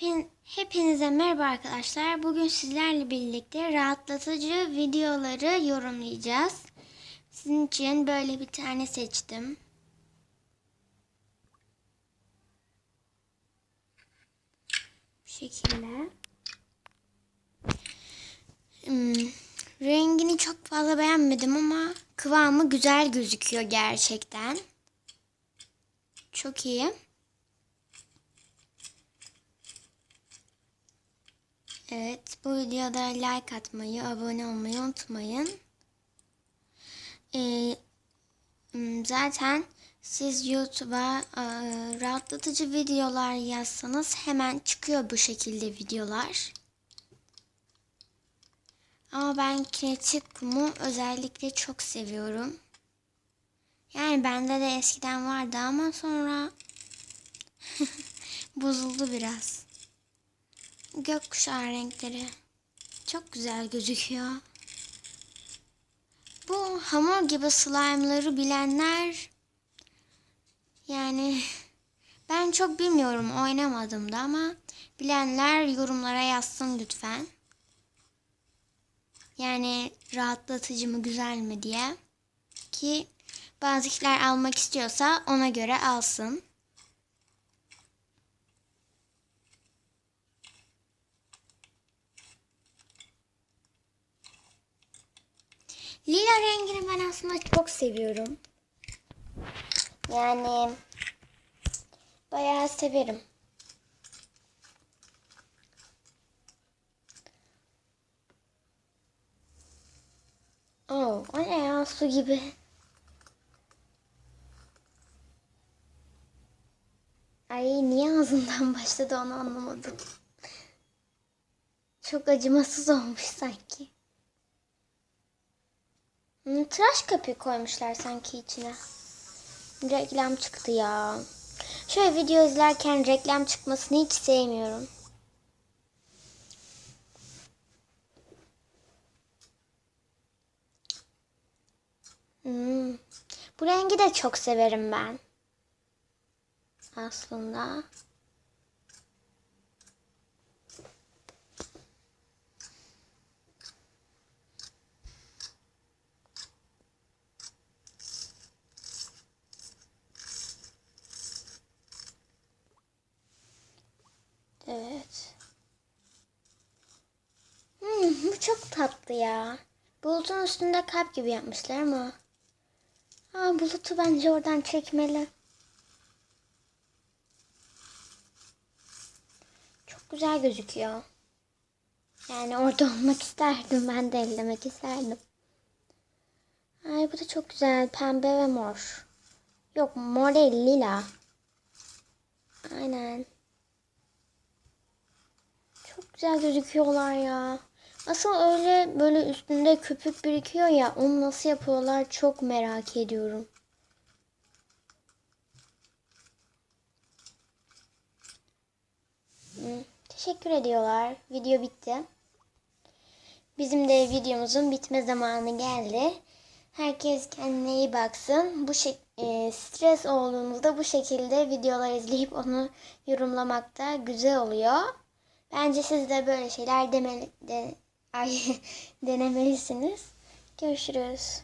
Hepin, hepinize merhaba arkadaşlar. Bugün sizlerle birlikte rahatlatıcı videoları yorumlayacağız. Sizin için böyle bir tane seçtim. Bu şekilde. Hmm, rengini çok fazla beğenmedim ama kıvamı güzel gözüküyor gerçekten. Çok iyi. Evet, bu videoda like atmayı, abone olmayı unutmayın. Ee, zaten siz YouTube'a e, rahatlatıcı videolar yazsanız hemen çıkıyor bu şekilde videolar. Ama ben kinetik kumu özellikle çok seviyorum. Yani bende de eskiden vardı ama sonra bozuldu biraz. Gökkuşağı renkleri çok güzel gözüküyor. Bu hamur gibi slime'ları bilenler yani ben çok bilmiyorum oynamadım da ama bilenler yorumlara yazsın lütfen. Yani rahatlatıcı mı güzel mi diye ki bazıkiler almak istiyorsa ona göre alsın. Lila rengini ben aslında çok seviyorum. Yani bayağı severim. Oh, o ne ya su gibi. Ay niye ağzından başladı onu anlamadım. Çok acımasız olmuş sanki. Hmm, tıraş köpüğü koymuşlar sanki içine. Reklam çıktı ya. Şöyle video izlerken reklam çıkmasını hiç sevmiyorum. Hmm. Bu rengi de çok severim ben. Aslında. Evet. Hmm, bu çok tatlı ya. Bulutun üstünde kalp gibi yapmışlar ama. Aa, bulutu bence oradan çekmeli. Çok güzel gözüküyor. Yani orada olmak isterdim. Ben de ellemek isterdim. Ay bu da çok güzel. Pembe ve mor. Yok mor değil lila. Aynen. Çok güzel gözüküyorlar ya. Asıl öyle böyle üstünde köpük birikiyor ya. Onu nasıl yapıyorlar çok merak ediyorum. Teşekkür ediyorlar. Video bitti. Bizim de videomuzun bitme zamanı geldi. Herkes kendine iyi baksın. Bu e, stres olduğunuzda bu şekilde videolar izleyip onu yorumlamakta güzel oluyor. Bence siz de böyle şeyler demeli, de, ay, denemelisiniz. Görüşürüz.